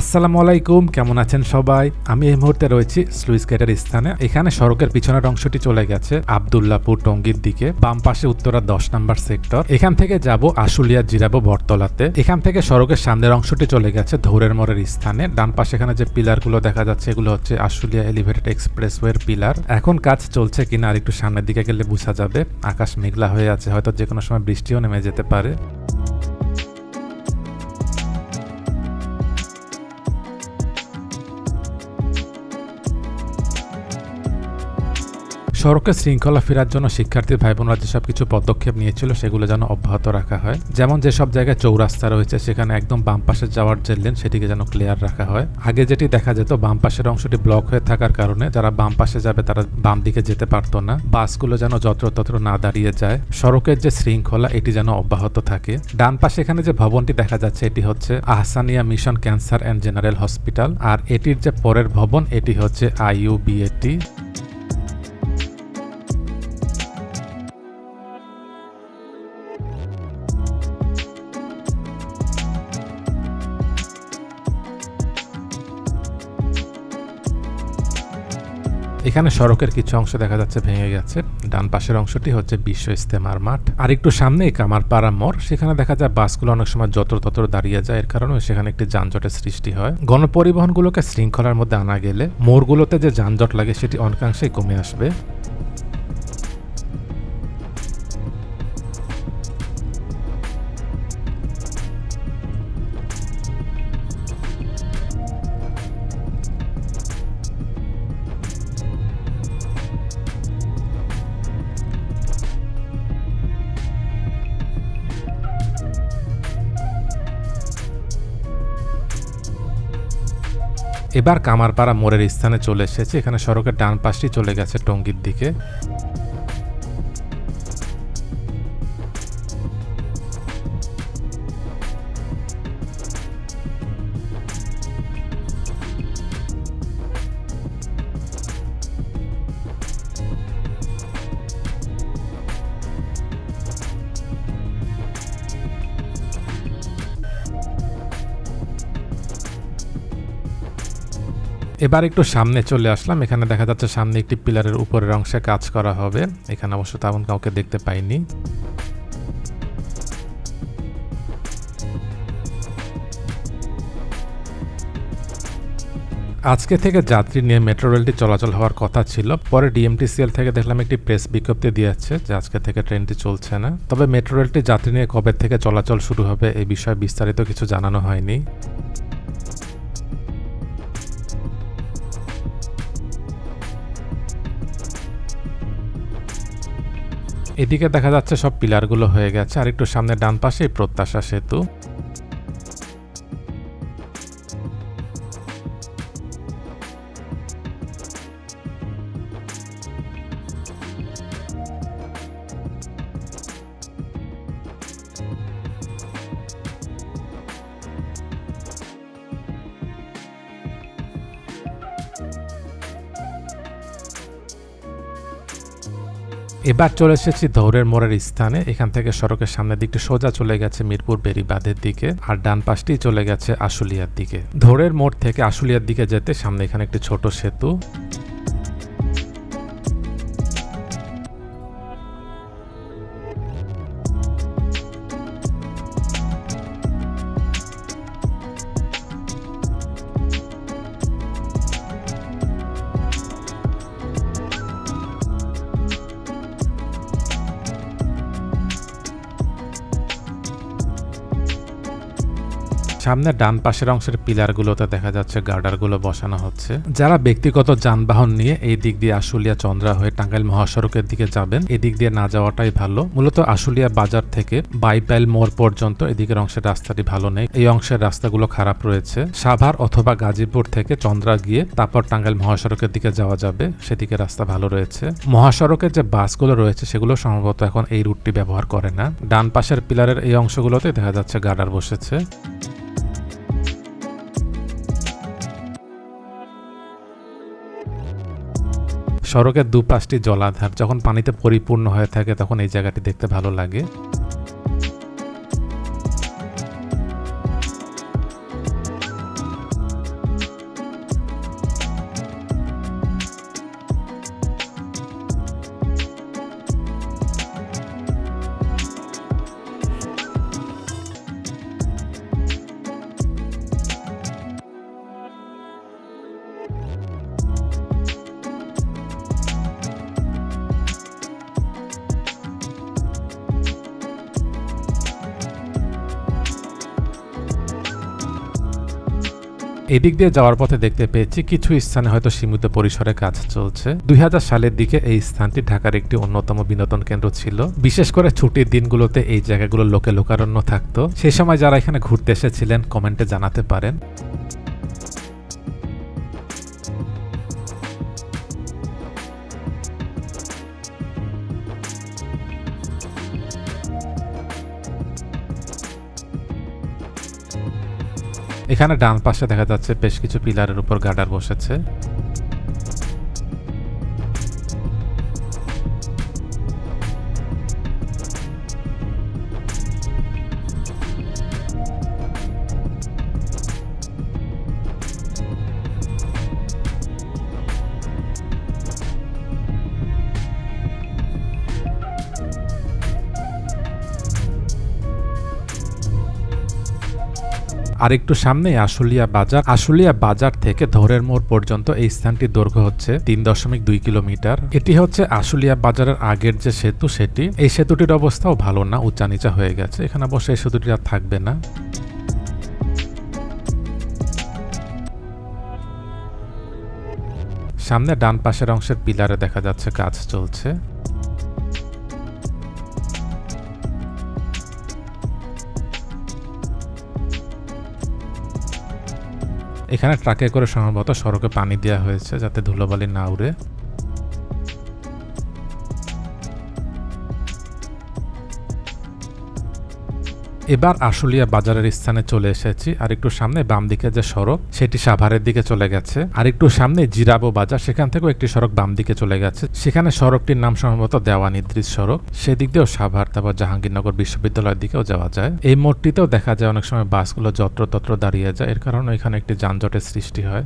আসসালামু আলাইকুম, কেমন আছেন সবাই? আমি এই মুহূর্তে রয়েছি স্লুইস গেটের স্থানে। এখানে সড়কের পিছনের অংশটি চলে গেছে আবদুল্লাপুর টঙ্গির দিকে, বাম পাশে উত্তরা দশ নম্বর সেক্টর। এখান থেকে যাব আশুলিয়া জিরাবো বটতলাতে। এখান থেকে সড়কের সামনের অংশটি চলে গেছে ধৌরের মোড়ের স্থানে। ডান পাশে এখানে যে পিলারগুলো দেখা যাচ্ছে, এগুলো হচ্ছে আশুলিয়া এলিভেটেড এক্সপ্রেসওয়ের পিলার। এখন কাজ চলছে কিনা আর একটু সামনের দিকে গেলে বোঝা যাবে। আকাশ মেঘলা হয়ে আছে, হয়তো যে কোনো সময় বৃষ্টিও নেমে যেতে পারে। সড়কে শৃঙ্খলা ফেরার জন্য শিক্ষার্থী ভাই বোনরা যেসব কিছু পদক্ষেপ নিয়েছিল সেগুলো যেন অব্যাহত রাখা হয়। যেমন যেসব জায়গায় চৌরাস্তা রয়েছে, সেখানে একদম বাম পাশে যাওয়ার যে লেন সেটিকে যেন ক্লিয়ার রাখা হয়। আগে যেটি দেখা যেত, বাম পাশের অংশটি ব্লক হয়ে থাকার কারণে যারা বাম পাশে যাবে, তারা বাম দিকে যেতে পারতো না। বাসগুলো যেন যত্রতত্র না দাঁড়িয়ে যায়। সড়কের যে শৃঙ্খলা, এটি যেন অব্যাহত থাকে। ডান পাশে এখানে যে ভবনটি দেখা যাচ্ছে, এটি হচ্ছে Ahsania mission cancer and general hospital. আর এটির যে পরের ভবন, এটি হচ্ছে আইইউবিএটি এখানে সড়কের কিছু অংশ দেখা যাচ্ছে ভেঙে গেছে। ডান পাশের অংশটি হচ্ছে বিশ্ব ইস্তেমার মাঠ। আর একটু সামনেই কামারপাড়া মোড়, সেখানে দেখা যায় বাসগুলো অনেক সময় যত্র তত্র দাঁড়িয়ে যায়। এর কারণে সেখানে একটি যানজটের সৃষ্টি হয়। গণপরিবহনগুলোকে শৃঙ্খলার মধ্যে আনা গেলে মোড়গুলোতে যে যানজট লাগে, সেটি অনেকাংশেই কমে আসবে। এবার কামারপাড়া মোড়ের স্থানে চলে এসেছে। এখানে সড়কের ডান পাশটি চলে গেছে টঙ্গির দিকে। এবার একটু সামনে চলে আসলাম। এখানে দেখা যাচ্ছে সামনে একটি পিলারের উপরের অংশে কাজ করা হবে। এখানে অবশ্য তেমন কাউকে দেখতে পাইনি। আজকে থেকে যাত্রী নিয়ে মেট্রো রেলটি চলাচল হওয়ার কথা ছিল। পরে ডিএমটিসিএল থেকে দেখলাম একটি প্রেস বিজ্ঞপ্তি দিয়েছে যে আজকে থেকে ট্রেনটি চলছে না। তবে মেট্রো রেলটি যাত্রী নিয়ে কবে থেকে চলাচল শুরু হবে এই বিষয়ে বিস্তারিত কিছু জানানো হয়নি। এদিকে দেখা যাচ্ছে সব পিলারগুলো হয়ে গেছে। আর একটু সামনে ডান পাশে প্রত্যাশা সেতু। এবার চলে এসেছি ধৌরের মোড়ের স্থানে। এখান থেকে সড়কের সামনের দিকটি সোজা চলে গেছে মিরপুর বেরিবাঁধের দিকে আর ডান পাশটি চলে গেছে আশুলিয়ার দিকে। ধৌরের মোড় থেকে আশুলিয়ার দিকে যেতে সামনে এখানে একটি ছোট সেতু। সামনে ডান পাশের অংশের পিলারগুলোতে দেখা যাচ্ছে গার্ডারগুলো বসানো হচ্ছে। যারা ব্যক্তিগত যানবাহন নিয়ে এই দিক দিয়ে আশুলিয়া চন্দ্রা হয়ে টাঙ্গাইল মহাসড়কের দিকে যাবেন এদিক দিয়ে না যাওয়াটাই ভালো। মূলত আশুলিয়া বাজার থেকে বাইপাইল মোড় পর্যন্ত এদিকের অংশের রাস্তাটি ভালো নেই। এই অংশের রাস্তাগুলো খারাপ রয়েছে। সাভার অথবা গাজীপুর থেকে চন্দ্রা গিয়ে তারপর টাঙ্গাইল মহাসড়কের দিকে যাওয়া যাবে, সেদিকে রাস্তা ভালো রয়েছে। মহাসড়কের যে বাসগুলো রয়েছে, সেগুলো সম্ভবত এখন এই রুটটি ব্যবহার করে না। ডান পাশের পিলারের এই অংশগুলোতে দেখা যাচ্ছে গার্ডার বসেছে। সড়কের দুপাশটি জলাধার যখন পানিতে পরিপূর্ণ হয়ে থাকে তখন এই জায়গাটি দেখতে ভালো লাগে। এদিক দিয়ে যাওয়ার পথে দেখতে পেয়েছি কিছু স্থানে হয়তো সীমিত পরিসরে কাজ চলছে। দুই হাজার সালের দিকে এই স্থানটি ঢাকার একটি অন্যতম বিনোদন কেন্দ্র ছিল। বিশেষ করে ছুটির দিনগুলোতে এই জায়গাগুলো লোকে লোকারণ্য থাকতো। সে সময় যারা এখানে ঘুরতে এসেছিলেন, কমেন্টে জানাতে পারেন। এখানে ডান পাশে দেখা যাচ্ছে বেশ কিছু পিলারের উপর গার্ডার বসেছে। আর একটু সামনে আশুলিয়া বাজার। আশুলিয়া বাজার থেকে ধরের মোড় পর্যন্ত এই স্থানটির দৈর্ঘ্য হচ্ছে তিন দশমিক দুই কিলোমিটার। এটি হচ্ছে আশুলিয়া বাজারের আগের যে সেতু, সেটি। এই সেতুটির অবস্থাও ভালো না উঁচা নিচা হয়ে গেছে। এখানে বসে এই সেতুটি আর থাকবে না। সামনে ডান পাশের অংশের পিলারে দেখা যাচ্ছে কাজ চলছে। এখানে ট্রাকে করে সম্ভবত সড়কে পানি দেওয়া হয়েছে যাতে ধুলোবালি না উড়ে। এবার আশুলিয়া বাজারের স্থানে চলে এসেছি। আর একটু সামনে বাম দিকে যে সড়ক, সেটি সাভারের দিকে চলে গেছে। আর একটু সামনে জিরাবো বাজার, সেখান থেকেও একটি সড়ক বাম দিকে চলে গেছে। সেখানে সড়কটির নাম সম্ভবত দেওয়া দেওয়ানিদ্রিস সড়ক। সেদিক দিয়েও সাভার, তারপর জাহাঙ্গীরনগর বিশ্ববিদ্যালয়ের দিকেও যাওয়া যায়। এই মোড়টিতেও দেখা যায় অনেক সময় বাসগুলো যত্রতত্র দাঁড়িয়ে যায়। এর কারণে এখানে একটি যানজটের সৃষ্টি হয়।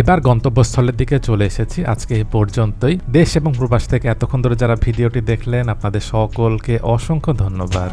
এবার গন্তব্যস্থলের দিকে চলে এসেছি। আজকে এই পর্যন্তই। দেশ এবং প্রবাস থেকে এতক্ষণ ধরে যারা ভিডিওটি দেখলেন, আপনাদের সকলকে অসংখ্য ধন্যবাদ।